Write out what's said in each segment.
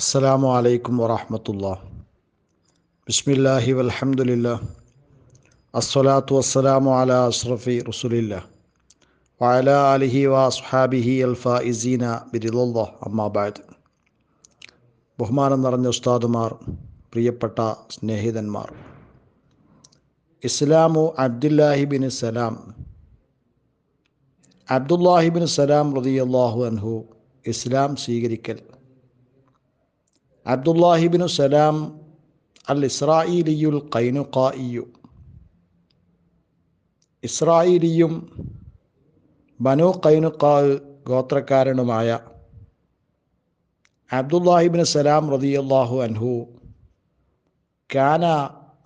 അസ്സലാമു അലൈക്കും വറഹമത്തുള്ള ബിസ്മില്ലാഹി വൽഹംദുലില്ലാ അസ്സലാത്തു വസ്സലാമു അല അഷ്റഫി റസുലില്ല വഅല അലിഹി വസ്ഹാബിഹി അൽഫായിസീന ബിരിദുള്ള അമ്മാബാദ് ബഹുമാനം നിറഞ്ഞ ഉസ്താദുമാർ പ്രിയപ്പെട്ട സ്നേഹിതന്മാർ ഇസ്ലാമു അബ്ദുല്ലാഹിബിൻ സലാം അബ്ദുല്ലാഹിബിൻ സലാം റതിയല്ലാഹു അൻഹു ഇസ്ലാം സ്വീകരിക്കൽ അബ്ദുല്ലാഹിബിനു സലാം അൽ ഇസ്രായിലിയുൽ കൈനുഖായിയു ഇസ്രായേലിയും ബനു കൈനുക്കാവ് ഗോത്രക്കാരനുമായ അബ്ദുല്ലാഹിബിന് സലാം റതിയല്ലാഹു അൻഹു കാന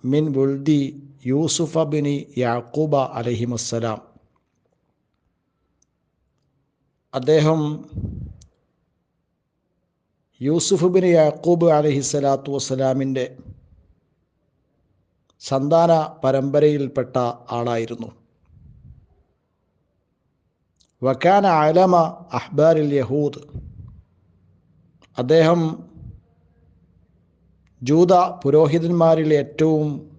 മിൻ ബുൽദി യൂസുഫ ബിനി യാക്കൂബ അലഹിമസ്സലാം. അദ്ദേഹം യൂസുഫ് ബിൻ യാക്കൂബ് അലഹിസ്സലാത്തു വസ്സലാമിന്റെ സന്താന പരമ്പരയിൽപ്പെട്ട ആളായിരുന്നു. വക്കാന അലമ അഹ്ബാരിൽ യഹൂദ്. അദ്ദേഹം ജൂത പുരോഹിതന്മാരിൽ ഏറ്റവും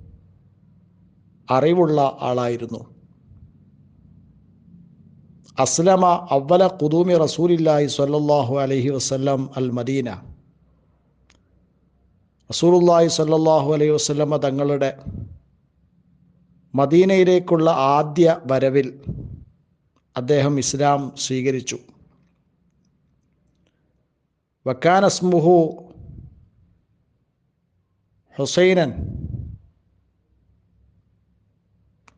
അറിവുള്ള ആളായിരുന്നു. അസ്ലമ അവല കുതൂമി റസൂലില്ലാഹി സല്ലാഹു അലഹി വസ്ലം അൽ മദീന. റസൂലുല്ലാഹി സല്ലാഹു അലൈഹി വസ്ലമ തങ്ങളുടെ മദീനയിലേക്കുള്ള ആദ്യ വരവിൽ അദ്ദേഹം ഇസ്ലാം സ്വീകരിച്ചു. വക്കാനസ്മുഹു ഹുസൈനൻ.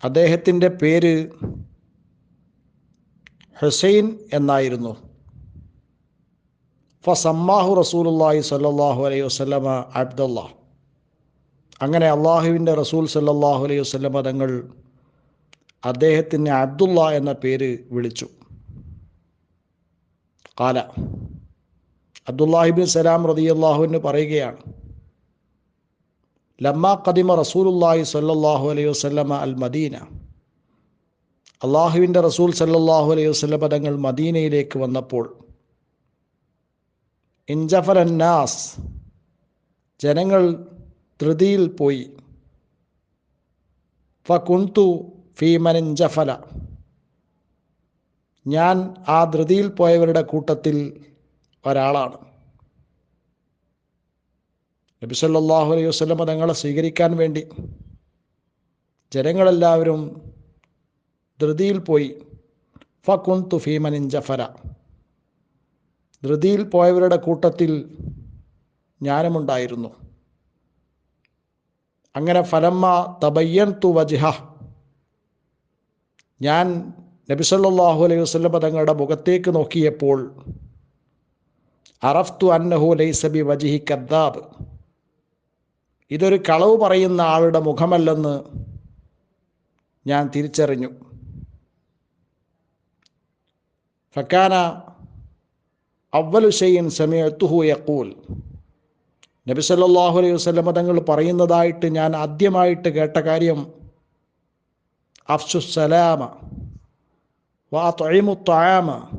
അദ്ദേഹത്തിന്റെ പേര് ഹുസൈൻ എന്നായിരുന്നു. ഫസമ്മാഹു റസൂലുല്ലാഹി സല്ലാഹു അലൈഹി വസ്ലമ അബ്ദുള്ള. അങ്ങനെ അള്ളാഹുവിന്റെ റസൂൽ സല്ലാഹു അലൈഹി വസ്ലമ തങ്ങൾ അദ്ദേഹത്തിന് അബ്ദുള്ള എന്ന പേര് വിളിച്ചു. കാല. അബ്ദുല്ലാഹിബിൻ സലാം റതി അള്ളാഹുവിന് പറയുകയാണ് ലമ്മ കദിമ റസൂലുല്ലാഹി സല്ലാഹു അലൈഹി വസ്ലമ അൽ മദീന. അള്ളാഹുവിന്റെ റസൂൽ സല്ലാഹു അലൈഹി വസ്ല പദങ്ങൾ മദീനയിലേക്ക് വന്നപ്പോൾ ഇൻജഫർ അന്നാസ് ജനങ്ങൾ ധൃതിയിൽ പോയി. ഫുന്തു ഫീമൻ ഇൻജഫല ഞാൻ ആ ധൃതിയിൽ പോയവരുടെ കൂട്ടത്തിൽ ഒരാളാണ്. നബി സല്ലാഹു അലൈഹി വസ്ലം തങ്ങളെ സ്വീകരിക്കാൻ വേണ്ടി ജനങ്ങളെല്ലാവരും ധൃതിയിൽ പോയി. ഫക്കുന്തു ഫീമനിൻ ജഫര. ധൃതിയിൽ പോയവരുടെ കൂട്ടത്തിൽ ഞാനുമുണ്ടായിരുന്നു അങ്ങനെ ഫലമ്മ തബയ്യൻ തു വജിഹ. ഞാൻ നബിസല്ലാഹു അലൈഹി വസ്ലം തങ്ങളുടെ മുഖത്തേക്ക് നോക്കിയപ്പോൾ അറഫ്തു അന്നഹു ലൈസബി വജിഹി കദ്ദാബ്. ഇതൊരു കളവ് പറയുന്ന ആളുടെ മുഖമല്ലെന്ന് ഞാൻ തിരിച്ചറിഞ്ഞു. ഫക്കാന അവലു ഷെയ്ൻ സമയത്തുഹു യക്കൂൽ നബി സല്ലാഹു അലൈഹി വസ്ലമ തങ്ങൾ പറയുന്നതായിട്ട് ഞാൻ ആദ്യമായിട്ട് കേട്ട കാര്യം അഫ്സുസലാമ വാത്തൊഴിമു ത്വാമ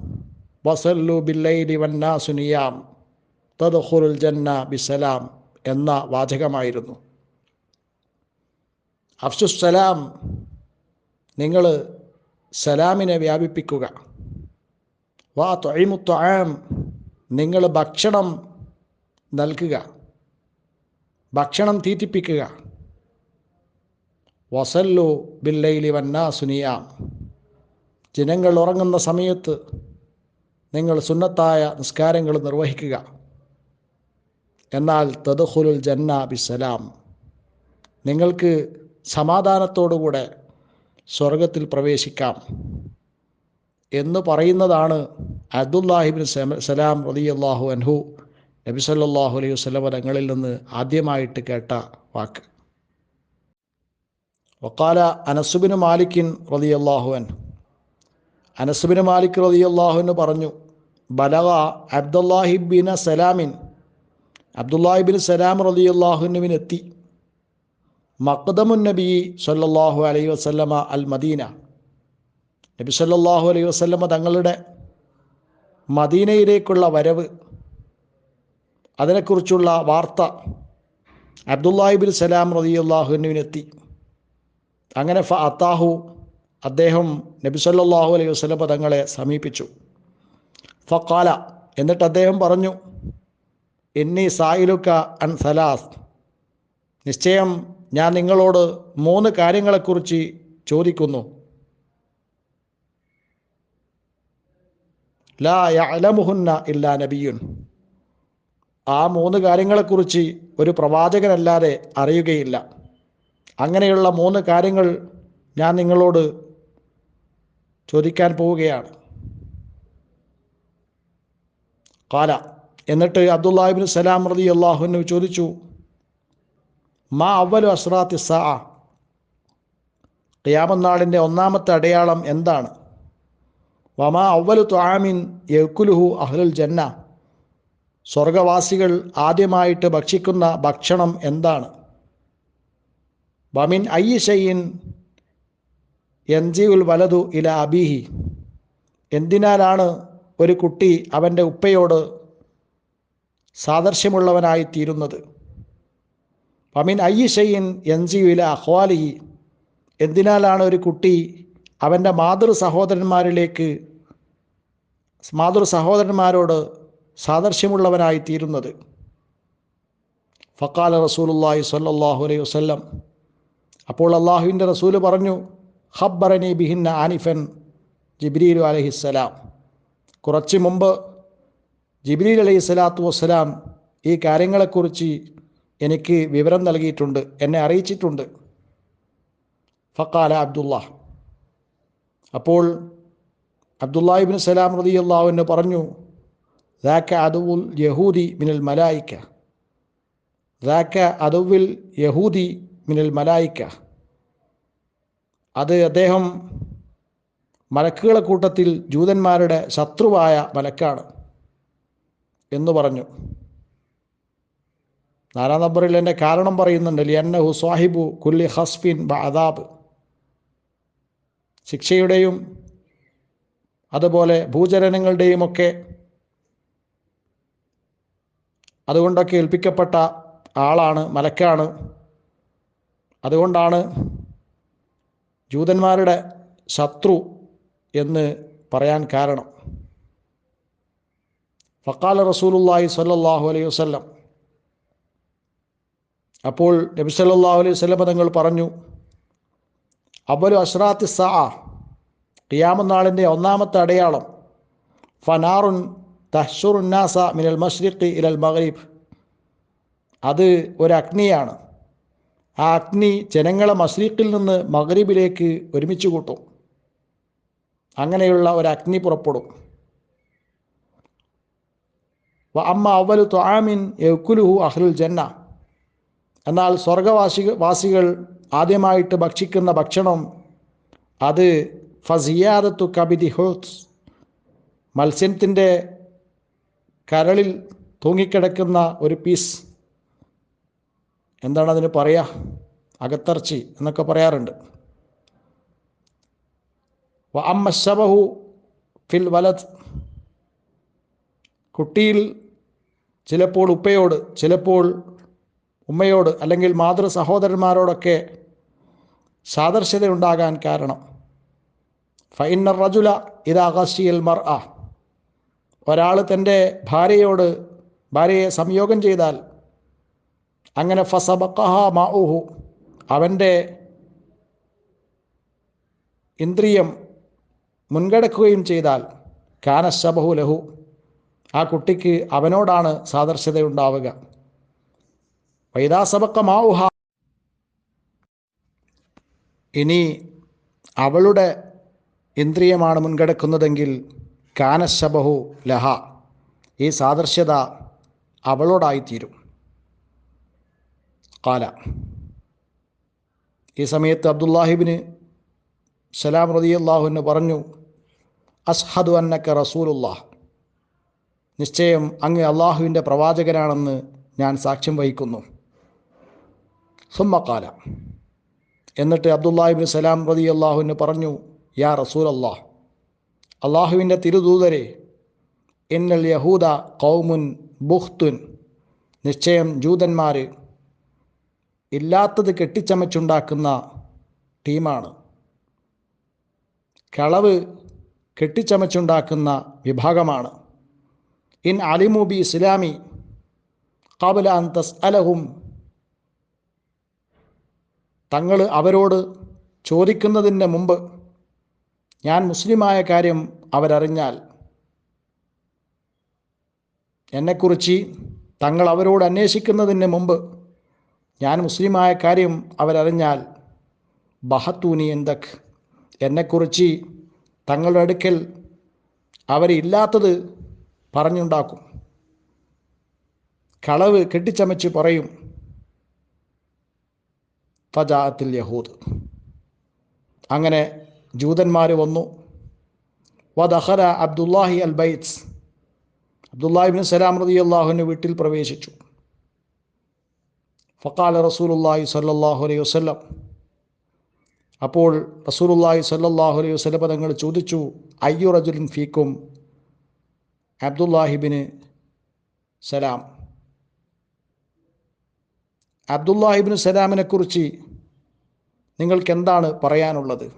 വസല്ലു ബില്ലൈലി വന്നാ നിയാം തദ്ഖുലുൽ ജന്ന ബിസലാം എന്ന വാചകമായിരുന്നു. അഫ്സുസലാം നിങ്ങൾ സലാമിനെ വ്യാപിപ്പിക്കുക. വാ തൊഴിമുത്തൊഴാം നിങ്ങൾ ഭക്ഷണം നൽകുക. ഭക്ഷണം തീറ്റിപ്പിക്കുക. വസല്ലു ബില്ലയിലി വന്നാ സുനിയാം ജനങ്ങൾ ഉറങ്ങുന്ന സമയത്ത് നിങ്ങൾ സുന്നത്തായ നിസ്കാരങ്ങൾ നിർവഹിക്കുക. എന്നാൽ തദുഹുലുൽ ജന്ന ബിസലാം നിങ്ങൾക്ക് സമാധാനത്തോടുകൂടെ സ്വർഗത്തിൽ പ്രവേശിക്കാം. എന്ന് പറയുന്നതാണ് അബ്ദുല്ലാഹിബിൻ സലാം റതി അള്ളാഹു അൻഹു നബി സല്ലാഹു അലൈഹി വസ്ലമ തങ്ങളിൽ നിന്ന് ആദ്യമായിട്ട് കേട്ട വാക്ക്. വക്കാല അനസുബിന് മാലിക്കിൻ റതി അള്ളാഹു അൻ അനസുബിന് മാലിക് റതി അള്ളാഹുവിന് പറഞ്ഞു ബലഹ അബ്ദുല്ലാഹിബിൻ സലാമിൻ. അബ്ദുല്ലാഹിബിൻ സലാം റതി അള്ളാഹുനുവിനെത്തി മഖ്ദമുൻ നബി സല്ലാഹു അലൈഹി വസ്ലമ അൽ മദീന. നബി സല്ലാഹു അലൈഹി വസ്ലമ തങ്ങളുടെ മദീനയിലേക്കുള്ള വരവ് അതിനെക്കുറിച്ചുള്ള വാർത്ത അബ്ദുല്ലാഹിബിൻ സലാം റതിയുല്ലാഹുവിനെത്തി അങ്ങനെ ഫ അത്താഹു അദ്ദേഹം നബി സല്ലല്ലാഹു അലൈഹി വസല്ലം തങ്ങളെ സമീപിച്ചു. ഫക്കാല എന്നിട്ട് അദ്ദേഹം പറഞ്ഞു എന്നി സായിലുക്ക അൻ സലാസ്. നിശ്ചയം ഞാൻ നിങ്ങളോട് മൂന്ന് കാര്യങ്ങളെക്കുറിച്ച് ചോദിക്കുന്നു. ലാ യഅലമുഹുന്ന ഇല്ലാ നബിയുൻ. ആ മൂന്ന് കാര്യങ്ങളെക്കുറിച്ച് ഒരു പ്രവാചകനല്ലാതെ അറിയുകയില്ല. അങ്ങനെയുള്ള മൂന്ന് കാര്യങ്ങൾ ഞാൻ നിങ്ങളോട് ചോദിക്കാൻ പോവുകയാണ്. കാല. എന്നിട്ട് അബ്ദുല്ലാഹിബിൻ സലാം റതി അള്ളാഹുവിന് ചോദിച്ചു മാ അവലു അസ്രാത്തി സാ ഖിയാമന്നാളിന്റെ ഒന്നാമത്തെ അടയാളം എന്താണ്? വമാ അവലു ത്വാമിൻ യക്കുലുഹു അഹ്ലുൽ ജന്ന. സ്വർഗവാസികൾ ആദ്യമായിട്ട് ഭക്ഷിക്കുന്ന ഭക്ഷണം എന്താണ്? വമിൻ അയ്യഷയിൻ എൻജിഉൽ വലതു ഇല അബീഹി. എന്തിനാലാണ് ഒരു കുട്ടി അവന്റെ ഉപ്പയോട് സാദൃശ്യമുള്ളവനായി തീരുന്നത് വമിൻ അയ്യഷയിൻ എൻജിയു ഇല അഹ്വാലിഹി. എന്തിനാലാണ് ഒരു കുട്ടി അവന്റെ മാതൃ സഹോദരന്മാരിലേക്ക് മാതൃ സഹോദരന്മാരോട് സാദർശ്യമുള്ളവനായി തീരുന്നത്. ഫക്കാല റസൂലുല്ലാഹി സ്വല്ലല്ലാഹു അലൈഹി വസല്ലം. അപ്പോൾ അള്ളാഹുവിന്റെ റസൂൽ പറഞ്ഞു ഹബ്ബറനി ബിഹിന്ന ആനിഫൻ ജിബ്രീലു അലഹിസ്സലാം കുറച്ച് മുമ്പ് ജിബ്രീൽ അലൈഹി സ്വലാത്തു വസ്സലാം ഈ കാര്യങ്ങളെക്കുറിച്ച് എനിക്ക് വിവരം നൽകിയിട്ടുണ്ട് എന്നെ അറിയിച്ചിട്ടുണ്ട്. ഫക്കാല അബ്ദുള്ള അപ്പോൾ അബ്ദുല്ലാഹിബിൻ സലാം റതി അള്ളാഹുവിന് പറഞ്ഞു ദാക്ക അതുവുൽ യഹൂദി മിനൽ മലായിക്ക. ദാക്ക അതുവിൽ യഹൂദി മിനൽ മലായിക്ക. അത് അദ്ദേഹം മലക്കുകളെ കൂട്ടത്തിൽ ജൂതന്മാരുടെ ശത്രുവായ മലക്കാണ് എന്ന് പറഞ്ഞു. നാലാം നമ്പറിൽ എന്റെ കാരണം പറയുന്നുണ്ട് ലിയന്നഹു സാഹിബു കുല്ലി ഹസ്ബിൻ ബ അദാബ് ശിക്ഷയുടെയും അതുപോലെ ഭൂചലനങ്ങളുടെയും ഒക്കെ അതുകൊണ്ടൊക്കെ ഏൽപ്പിക്കപ്പെട്ട ആളാണ് മലക്കാണ്. അതുകൊണ്ടാണ് ജൂതന്മാരുടെ ശത്രു എന്ന് പറയാൻ കാരണം. ഫക്കാല റസൂലുല്ലാഹി സല്ലാഹു അലൈഹി വസ്ലം അപ്പോൾ നബി സല്ലാഹു അലൈഹി വസ്ലം തങ്ങൾ പറഞ്ഞു അവലു അഷ്റാത്തി സഅ ഖിയാമനാളിന്റെ ഒന്നാമത്തെ അടയാളം. ഫനാറുൻ തഹ്ഷുറുന്നാസ മിനൽ മഷ്രിഖ് ഇലൽ മഗ്രിബ്. അത് ഒരു അഗ്നിയാണ് ആ അഗ്നി ജനങ്ങളെ മഷ്രിഖിൽ നിന്ന് മഗ്രിബിലേക്ക് ഒരുമിച്ച് കൂട്ടും. അങ്ങനെയുള്ള ഒരു അഗ്നി പുറപ്പെടും. അമ്മ അവലു ത്വാമിൻ യക്കുലുഹു അഹ്ലുൽ ജന്ന. എന്നാൽ സ്വർഗവാസി വാസികൾ ആദ്യമായിട്ട് ഭക്ഷിക്കുന്ന ഭക്ഷണം അത് ഫസിയാദത്തു കബിതി ഹോത്സ് മത്സ്യത്തിന്റെ കരളിൽ തൂങ്ങിക്കിടക്കുന്ന ഒരു പീസ് എന്താണ് അതിന് പറയുക അകത്തർച്ചി എന്നൊക്കെ പറയാറുണ്ട്. അമ്മ ശബഹു ഫിൽ വലത് കുട്ടിയിൽ ചിലപ്പോൾ ഉപ്പയോട് ചിലപ്പോൾ ഉമ്മയോട് അല്ലെങ്കിൽ മാതൃ സഹോദരന്മാരോടൊക്കെ സാദർശ്യത ഉണ്ടാകാൻ കാരണം ഫൈനർ റജുല ഇത് ഗസിയൽ മർ ആ ഒരാൾ തന്റെ ഭാര്യയോട് ഭാര്യയെ സംയോഗം ചെയ്താൽ അങ്ങനെ ഫസബക്കഹ മാഉഹു. അവന്റെ ഇന്ദ്രിയം മുൻകടക്കുകയും ചെയ്താൽ കാനശബഹു ലഹു. ആ കുട്ടിക്ക് അവനോടാണ് സാദർശ്യത ഉണ്ടാവുക വൈദാസബക്ക മാവുഹ ഇനി അവളുടെ ഇന്ദ്രിയമാണ് മുൻകടക്കുന്നതെങ്കിൽ കാനശബഹു ലഹ. ഈ സാദൃശ്യത അവളോടായിത്തീരും. കാല. ഈ സമയത്ത് അബ്ദുല്ലാഹിബിന് സലാം റതി അള്ളാഹുവിന് പറഞ്ഞു അസ്ഹദു അന്നക്ക റസൂലുല്ലാഹ് നിശ്ചയം അങ്ങ് അള്ളാഹുവിന്റെ പ്രവാചകനാണെന്ന് ഞാൻ സാക്ഷ്യം വഹിക്കുന്നു. സുമ്മക്കാല എന്നിട്ട് അബ്ദുല്ലാഹിബിൻ സലാം റതി അള്ളാഹുവിന് പറഞ്ഞു യാ റസൂൽ അള്ളാഹ് അള്ളാഹുവിന്റെ തിരുദൂതരെ എന്നൽ യഹൂദ കൗമുൻ ബുഹ്തുൻ നിശ്ചയം ജൂതന്മാർ ഇല്ലാത്തത് കെട്ടിച്ചമച്ചുണ്ടാക്കുന്ന ടീമാണ്. കളവ് കെട്ടിച്ചമച്ചുണ്ടാക്കുന്ന വിഭാഗമാണ്. ഇൻ അലിമുബി ഇസ്ലാമി കാബല തസ് അലഹും തങ്ങൾ അവരോട് ചോദിക്കുന്നതിന് മുമ്പ് ഞാൻ മുസ്ലിമായ കാര്യം അവരറിഞ്ഞാൽ എന്നെക്കുറിച്ച് തങ്ങൾ അവരോട് അന്വേഷിക്കുന്നതിന് മുമ്പ് ഞാൻ മുസ്ലിമായ കാര്യം അവരറിഞ്ഞാൽ ബഹത്തൂനി എന്തക്? എന്നെക്കുറിച്ച് തങ്ങളുടെ അടുക്കൽ അവരില്ലാത്തത് പറഞ്ഞുണ്ടാക്കും. കളവ് കെട്ടിച്ചമച്ച് പറയും. ഫജാത്തിൽ യഹൂദ്. അങ്ങനെ ജൂതന്മാർ വന്നു. വദഹല അബ്ദുല്ലാഹി അൽ ബൈറ്റ്സ് അബ്ദുല്ലാഹിബിൻ സലാം റതി അള്ളാഹുവിന്റെ വീട്ടിൽ പ്രവേശിച്ചു. ഫക്കാല റസൂലുല്ലാഹി സല്ലാഹു അലൈഹി വസ്ലം അപ്പോൾ റസൂലുല്ലാഹി സല്ലാഹു അലൈഹി വസ്ലം പദങ്ങൾ ചോദിച്ചു അയ്യു റജുലിൻ ഫീക്കും? അബ്ദുല്ലാഹിബിന് സലാം. അബ്ദുല്ലാഹിബിന് സലാമിനെ കുറിച്ച് നിങ്ങൾക്ക് എന്താണ് പറയാനുള്ളത്?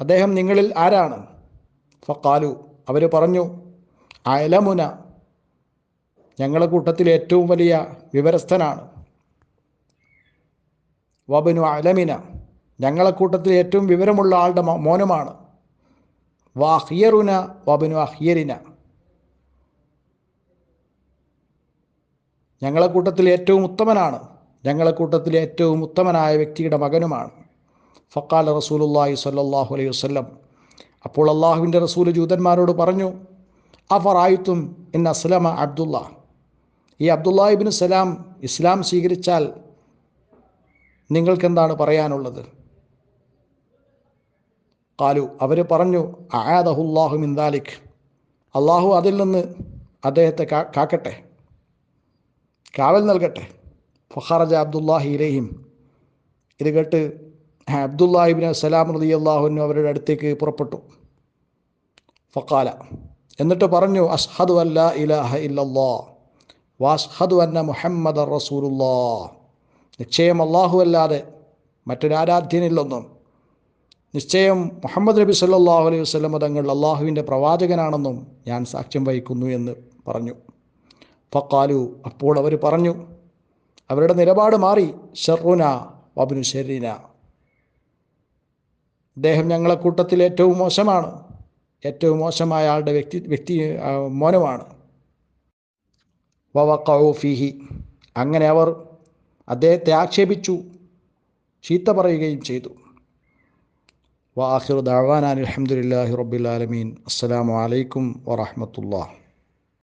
അദ്ദേഹം നിങ്ങളിൽ ആരാണ്? ഫക്കാലു അവർ പറഞ്ഞു അലമുന ഞങ്ങളെ കൂട്ടത്തിൽ ഏറ്റവും വലിയ വിവരസ്ഥനാണ്. വബനു അലമിന ഞങ്ങളെ കൂട്ടത്തിൽ ഏറ്റവും വിവരമുള്ള ആളുടെ മോനുമാണ്. വാഹിയറുന വബനു അഹിയരിന. ഞങ്ങളെ കൂട്ടത്തിൽ ഏറ്റവും ഉത്തമനാണ്. ഞങ്ങളെ കൂട്ടത്തിൽ ഏറ്റവും ഉത്തമനായ വ്യക്തിയുടെ മകനുമാണ്. ഫക്കാൽ റസൂലുല്ലാഹി സല്ലാഹു അലൈഹി വസ്ലം അപ്പോൾ അള്ളാഹുവിന്റെ റസൂൽ ജൂതന്മാരോട് പറഞ്ഞു അഫറായിത്തും ഇൻ അസ്ലമ അബ്ദുള്ള ഈ അബ്ദുല്ലാഹിബിൻ സലാം ഇസ്ലാം സ്വീകരിച്ചാൽ നിങ്ങൾക്കെന്താണ് പറയാനുള്ളത്? കാലു അവർ പറഞ്ഞു ആദഹുല്ലാഹു മിന്ദാലിഖ് അള്ളാഹു അതിൽ നിന്ന് അദ്ദേഹത്തെ കാക്കട്ടെ. കാവൽ നൽകട്ടെ. ഫഹാറജ അബ്ദുല്ലാഹി ഇലഹിം. ഇത് കേട്ട് അബ്ദുല്ലാഹിബിൻ സലാം റതി അള്ളാഹുനു അവരുടെ അടുത്തേക്ക് പുറപ്പെട്ടു. ഫക്കാല എന്നിട്ട് പറഞ്ഞു അഷ്ഹദു അല്ല ഇലാഹ ഇല്ലല്ലാ വാസ്ഹദു അന്ന മുഹമ്മദ് റസൂലുല്ലാ നിശ്ചയം അള്ളാഹു അല്ലാതെ മറ്റൊരാരാധ്യനില്ലെന്നും നിശ്ചയം മുഹമ്മദ് നബി സല്ലാഹു അലൈഹി വസ്ലം തങ്ങൾ അള്ളാഹുവിന്റെ പ്രവാചകനാണെന്നും ഞാൻ സാക്ഷ്യം വഹിക്കുന്നു എന്ന് പറഞ്ഞു. ഫക്കാലു അപ്പോൾ അവർ പറഞ്ഞു അവരുടെ നിലപാട് മാറി ഷെറുന വബിനു ഷെറിന അദ്ദേഹം ഞങ്ങളെ കൂട്ടത്തിൽ ഏറ്റവും മോശമാണ് ഏറ്റവും മോശമായ ആളുടെ വ്യക്തി വ്യക്തി മോനമാണ്. വവക്കൗഫിഹി അങ്ങനെ അവർ അദ്ദേഹത്തെ ആക്ഷേപിച്ചു ചീത്ത പറയുകയും ചെയ്തു. വാഹിർ ദാവാൻ അലഹമുല്ലാഹി റബ്ബിലാലമീൻ അസ്സലാമു അലൈക്കും വറഹമത്തുള്ള